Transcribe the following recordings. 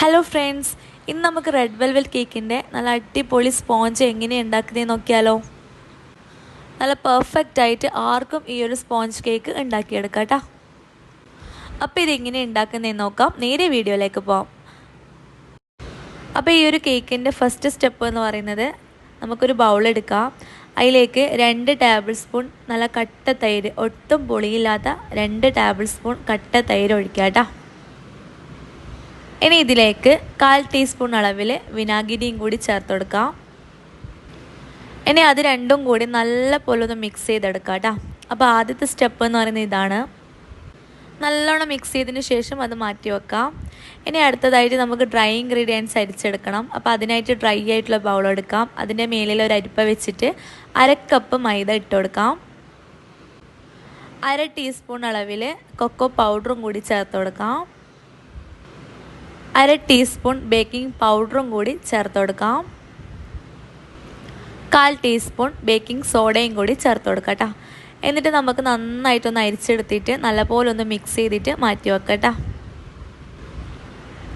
Hello friends ഇന്ന് നമുക്ക് red velvet കേക്കിന്റെ നല്ല അടിപൊളി സ്പോഞ്ച് എങ്ങനെ ഉണ്ടാക്കുന്നതെന്ന് നോക്കിയാലോ. നല്ല പെർഫെക്റ്റ് ആയിട്ട് ആർക്കും ഈ ഒരു സ്പോഞ്ച് കേക്ക് ഉണ്ടാക്കിയെടുക്കാം കേട്ടോ. അപ്പോൾ ഇതെങ്ങനെ ഉണ്ടാക്കുന്നതെന്ന് നോക്കാം. നേരെ വീഡിയോയിലേക്ക് പോകാം അപ്പോൾ ഈ ഒരു കേക്കിന്റെ ഫസ്റ്റ് സ്റ്റെപ്പ് എന്ന് പറയുന്നത് നമുക്കൊരു ബൗൾ എടുക്കാം. അതിലേക്ക് രണ്ട് ടേബിൾ സ്പൂൺ നല്ല കട്ട തൈര് ഒട്ടും പുളിയില്ലാത്ത രണ്ട് ടേബിൾ സ്പൂൺ കട്ട തൈര് ഒഴിക്കാം കേട്ടോ. ഇനി ഇതിലേക്ക് കാൽ ടീസ്പൂൺ അളവിൽ വിനാഗിരിയും കൂടി ചേർത്ത് കൊടുക്കാം. ഇനി അത് രണ്ടും കൂടി നല്ല പോലെ ഒന്ന് മിക്സ് ചെയ്തെടുക്കാം കേട്ടോ. അപ്പോൾ ആദ്യത്തെ സ്റ്റെപ്പ് എന്ന് പറയുന്നത് ഇതാണ്. നല്ലോണം മിക്സ് ചെയ്തതിന് ശേഷം അത് മാറ്റി വെക്കാം. ഇനി അടുത്തതായിട്ട് നമുക്ക് ഡ്രൈ ഇൻഗ്രീഡിയൻസ് അരിച്ചെടുക്കണം. അപ്പോൾ അതിനായിട്ട് ഡ്രൈ ആയിട്ടുള്ള ബൗൾ എടുക്കാം. അതിന്റെ മേലിൽ ഒരു അരിപ്പ വെച്ചിട്ട് അര കപ്പ് മൈദ ഇട്ട് കൊടുക്കാം. അര ടീസ്പൂൺ അളവിൽ കൊക്കോ പൗഡറും കൂടി ചേർത്ത് കൊടുക്കാം. അര ടീസ്പൂൺ ബേക്കിംഗ് പൗഡറും കൂടി ചേർത്ത് കൊടുക്കാം. കാൽ ടീസ്പൂൺ ബേക്കിംഗ് സോഡയും കൂടി ചേർത്ത് കൊടുക്കാം എന്നിട്ട് നമുക്ക് നന്നായിട്ടൊന്ന് അരിച്ചെടുത്തിട്ട് നല്ലപോലെ ഒന്ന് മിക്സ് ചെയ്തിട്ട് മാറ്റി വെക്കാം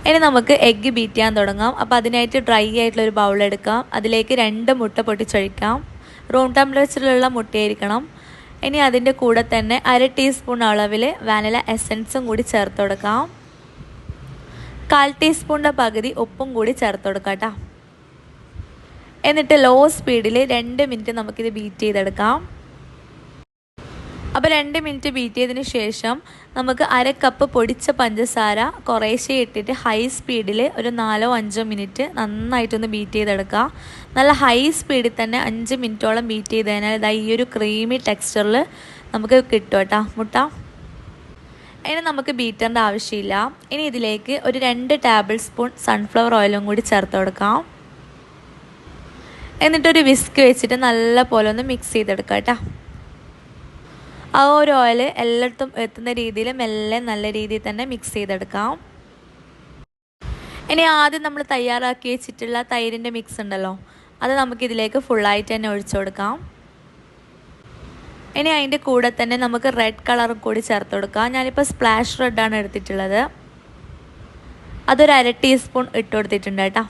ഇനി നമുക്ക് എഗ്ഗ് ബീറ്റ് ചെയ്യാൻ തുടങ്ങാം. അപ്പോൾ അതിനായിട്ട് ഡ്രൈ ആയിട്ടുള്ള ഒരു ബൗൾ എടുക്കാം. അതിലേക്ക് രണ്ട് മുട്ട പൊട്ടിച്ചൊഴിക്കാം. റൂം ടെമ്പറേച്ചറിലുള്ള മുട്ടയായിരിക്കണം. ഇനി അതിന്റെ കൂടെ തന്നെ അര ടീസ്പൂൺ അളവിൽ വാനില എസൻസും കൂടി ചേർത്ത് കൊടുക്കാം. കാൽ ടീസ്പൂണിന്റെ പകുതി ഉപ്പും കൂടി ചേർത്ത് കൊടുക്കാം കേട്ടോ. എന്നിട്ട് ലോ സ്പീഡിൽ രണ്ട് മിനിറ്റ് നമുക്കിത് ബീറ്റ് ചെയ്തെടുക്കാം. അപ്പോൾ രണ്ട് മിനിറ്റ് ബീറ്റ് ചെയ്തതിന് ശേഷം നമുക്ക് അര കപ്പ് പൊടിച്ച പഞ്ചസാര കുറേശ്ശെ ഇട്ടിട്ട് ഹൈ സ്പീഡിൽ ഒരു നാലോ അഞ്ചോ മിനിറ്റ് നന്നായിട്ടൊന്ന് ബീറ്റ് ചെയ്തെടുക്കുക നല്ല ഹൈ സ്പീഡിൽ തന്നെ അഞ്ച് മിനിറ്റോളം ബീറ്റ് ചെയ്ത് കഴിഞ്ഞാൽ ഇതാ ഈ ഒരു ക്രീമി ടെക്സ്ചറിൽ നമുക്ക് കിട്ടും കേട്ടോ. മുട്ട. ഇനി നമുക്ക് ബീറ്ററിന്റെ ആവശ്യമില്ല. ഇനി ഇതിലേക്ക് ഒരു രണ്ട് ടേബിൾ സ്പൂൺ സൺഫ്ലവർ ഓയിലും കൂടി ചേർത്ത് കൊടുക്കാം. എന്നിട്ടൊരു വിസ്ക് വെച്ചിട്ട് നല്ല പോലെ ഒന്ന് മിക്സ് ചെയ്തെടുക്കാം കേട്ടോ. ആ ഒരു ഓയിൽ എല്ലായിടത്തും എത്തുന്ന രീതിയിൽ മെല്ലെ നല്ല രീതിയിൽ തന്നെ മിക്സ് ചെയ്തെടുക്കാം. ഇനി ആദ്യം നമ്മൾ തയ്യാറാക്കി വെച്ചിട്ടുള്ള തൈരിന്റെ മിക്സ് ഉണ്ടല്ലോ. അത് നമുക്കിതിലേക്ക് ഫുള്ളായിട്ട് തന്നെ ഒഴിച്ചു കൊടുക്കാം. ഇനി അതിന്റെ കൂടെ തന്നെ നമുക്ക് റെഡ് കളറും കൂടി ചേർത്ത് കൊടുക്കാം. ഞാനിപ്പോൾ സ്പ്ലാഷ് റെഡാണ് എടുത്തിട്ടുള്ളത്. അതൊരു അര ടീസ്പൂൺ ഇട്ട് കൊടുത്തിട്ടുണ്ട് കേട്ടോ.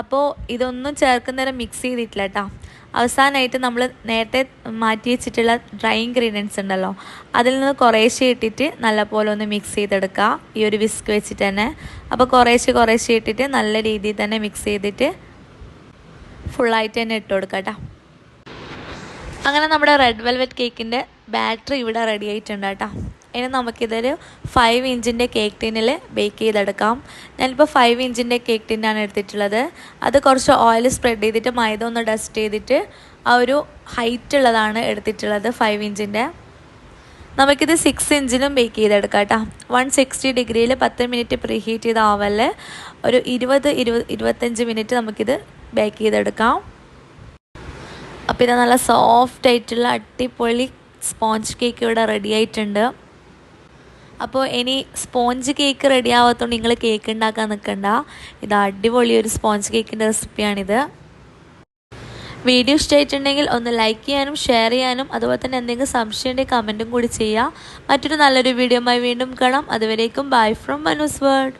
അപ്പോൾ ഇതൊന്നും ചേർക്കുന്നേരം മിക്സ് ചെയ്തിട്ടില്ല കേട്ടോ. അവസാനമായിട്ട് നമ്മൾ നേരത്തെ മാറ്റി വെച്ചിട്ടുള്ള ഡ്രൈ ഇൻഗ്രീഡിയൻസ് ഉണ്ടല്ലോ അതിൽ നിന്ന് കുറേശ്ശെ ഇട്ടിട്ട് നല്ലപോലെ ഒന്ന് മിക്സ് ചെയ്തെടുക്കുക ഈ ഒരു വിസ്ക് വെച്ചിട്ട് തന്നെ. അപ്പോൾ കുറേശ്ശെ കുറേശ്ശെ ഇട്ടിട്ട് നല്ല രീതിയിൽ തന്നെ മിക്സ് ചെയ്തിട്ട് ഫുള്ളായിട്ട് തന്നെ ഇട്ട് കൊടുക്കാം കേട്ടോ. അങ്ങനെ നമ്മുടെ റെഡ് വെൽവെറ്റ് കേക്കിന്റെ ബാറ്ററി ഇവിടെ റെഡി ആയിട്ടുണ്ട് കേട്ടോ. ഇനി നമുക്കിതൊരു ഫൈവ് ഇഞ്ചിന്റെ കേക്ക് ടിന്നിൽ ബേക്ക് ചെയ്തെടുക്കാം. ഞാനിപ്പോൾ ഫൈവ് ഇഞ്ചിന്റെ കേക്ക് ടിന്നാണ് എടുത്തിട്ടുള്ളത്. അത് കുറച്ച് ഓയിൽ സ്പ്രെഡ് ചെയ്തിട്ട് മൈദ ഒന്ന് ഡസ്റ്റ് ചെയ്തിട്ട് ആ ഒരു ഹൈറ്റ് ഉള്ളതാണ് എടുത്തിട്ടുള്ളത് ഫൈവ് ഇഞ്ചിന്റെ നമുക്കിത് സിക്സ് ഇഞ്ചിലും ബേക്ക് ചെയ്തെടുക്കാം കേട്ടോ. വൺ സിക്സ്റ്റി ഡിഗ്രിയിൽ പത്ത് മിനിറ്റ് പ്രീഹീറ്റ് ചെയ്ത ഒരു ഇരുപത് ഇരുപത് ഇരുപത്തഞ്ച് മിനിറ്റ് നമുക്കിത് ബേക്ക് ചെയ്തെടുക്കാം. അപ്പോൾ ഇത് നല്ല സോഫ്റ്റ് ആയിട്ടുള്ള അടിപൊളി സ്പോഞ്ച് കേക്ക് ഇവിടെ റെഡി ആയിട്ടുണ്ട്. അപ്പോൾ ഇനി സ്പോഞ്ച് കേക്ക് റെഡി ആവാത്തതുകൊണ്ട് നിങ്ങൾ കേക്ക് ഉണ്ടാക്കാൻ നിൽക്കണ്ട ഇത് അടിപൊളി ഒരു സ്പോഞ്ച് കേക്കിന്റെ റെസിപ്പിയാണിത് വീഡിയോ ഇഷ്ടമായിട്ടുണ്ടെങ്കിൽ ഒന്ന് ലൈക്ക് ചെയ്യാനും ഷെയർ ചെയ്യാനും അതുപോലെ തന്നെ എന്തെങ്കിലും സംശയം ഉണ്ടെങ്കിൽ കമന്റും കൂടി ചെയ്യുക മറ്റൊരു നല്ലൊരു വീഡിയോയുമായി വീണ്ടും കാണാം. അതുവരേക്കും ബൈ ഫ്രം മനുസ് വേൾഡ്